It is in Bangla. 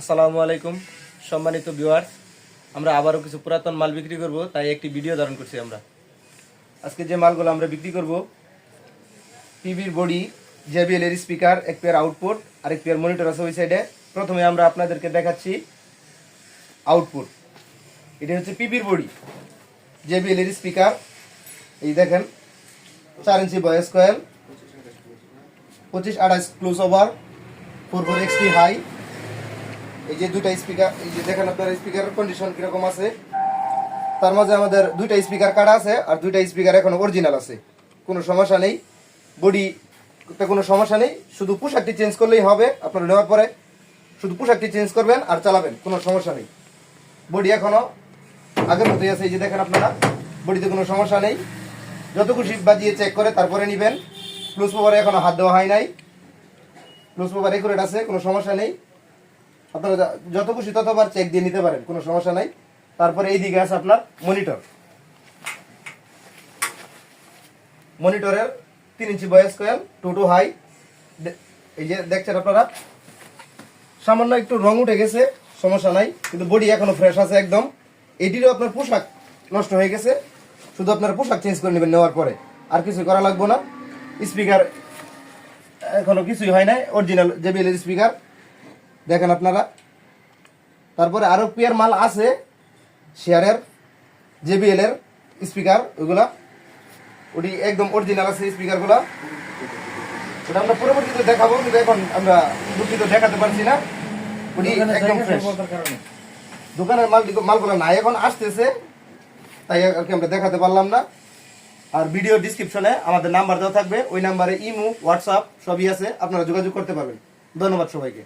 আসসালামু আলাইকুম, সম্মানিত ভিউয়ার্স। আমরা আবারও কিছু পুরাতন মাল বিক্রি করব, তাই একটি ভিডিও ধারণ করছি আমরা। আজকে যে মালগুলো আমরা বিক্রি করব, টিভির বডি জেবিএল এর স্পিকার, এক পেয়ার আউটপুট আর এক পেয়ার মনিটর আছে ওই সাইডে। প্রথমে আমরা আপনাদেরকে দেখাচ্ছি আউটপুট। এটা হচ্ছে পিপির বডি জেবিএল এর স্পিকার। এই দেখেন, চার ইঞ্চি বয়স কয়েল পঁচিশ আঠাশ close over, four four XT high. এই যে দুইটা স্পিকার এই যে দেখেন আপনার স্পিকারের কন্ডিশন কীরকম আছে? তার মাঝে আমাদের দুইটা স্পিকার কাটা আছে আর দুইটা স্পিকার এখন অরিজিনাল আছে। কোনো সমস্যা নেই। বডি কোনো সমস্যা নেই। শুধু পোশাকটি চেঞ্জ করলেই হবে। আপনারা নেওয়ার পরে শুধু পোশাকটি চেঞ্জ করবেন আর চালাবেন। কোনো সমস্যা নেই। বডি এখনও আগের মতোই আছে। এই যে দেখেন আপনারা বডিতে কোনো সমস্যা নেই। যত খুশি বাজিয়ে চেক করে তারপরে নেবেন। প্লুস পেপারে এখনও হাত দেওয়া হয় নাই। প্লুস পেপার একুরেট আছে। কোনো সমস্যা নেই। আপনারা যত খুশি ততবার চেক দিয়ে নিতে পারেন, কোনো সমস্যা নাই। তারপরে এই দিকে আছে আপনার মনিটর মনিটরের তিন ইঞ্চি বয়স কয়েল টু টু হাই এই যে দেখছেন আপনারা? সামান্য একটু রং উঠে গেছে, সমস্যা নাই, কিন্তু বডি এখনও ফ্রেশ আছে একদম। এটিরও আপনার পোশাক নষ্ট হয়ে গেছে, শুধু আপনার পোশাক চেঞ্জ করে নেবেন নেওয়ার পরে। আর কিছু করা লাগবে না। স্পিকার এখনও কিছুই হয় নাই অরিজিনাল জেবিএল স্পিকার দেখেন আপনারা। তারপরে আরও পেয়ার মাল আছে শেয়ারের জেবিএল এর স্পিকার ওইগুলা ওটি একদম অরিজিনাল আছে স্পিকারগুলা। ওটা আমরা পরবর্তীতে দেখাবো কিন্তু এখন আমরা দুঃখিত দেখাতে পারছি না। ওটি একদম ফ্রেশ দোকানের মাল মালগুলো নাই এখন আসতেছে। তাই আর কি আমরা দেখাতে পারলাম না। আর ভিডিও ডিসক্রিপশনে আমাদের নাম্বার দেওয়া থাকবে। ওই নাম্বারে ইমো হোয়াটসঅ্যাপ সবই আছে। আপনারা যোগাযোগ করতে পারবেন। ধন্যবাদ সবাইকে।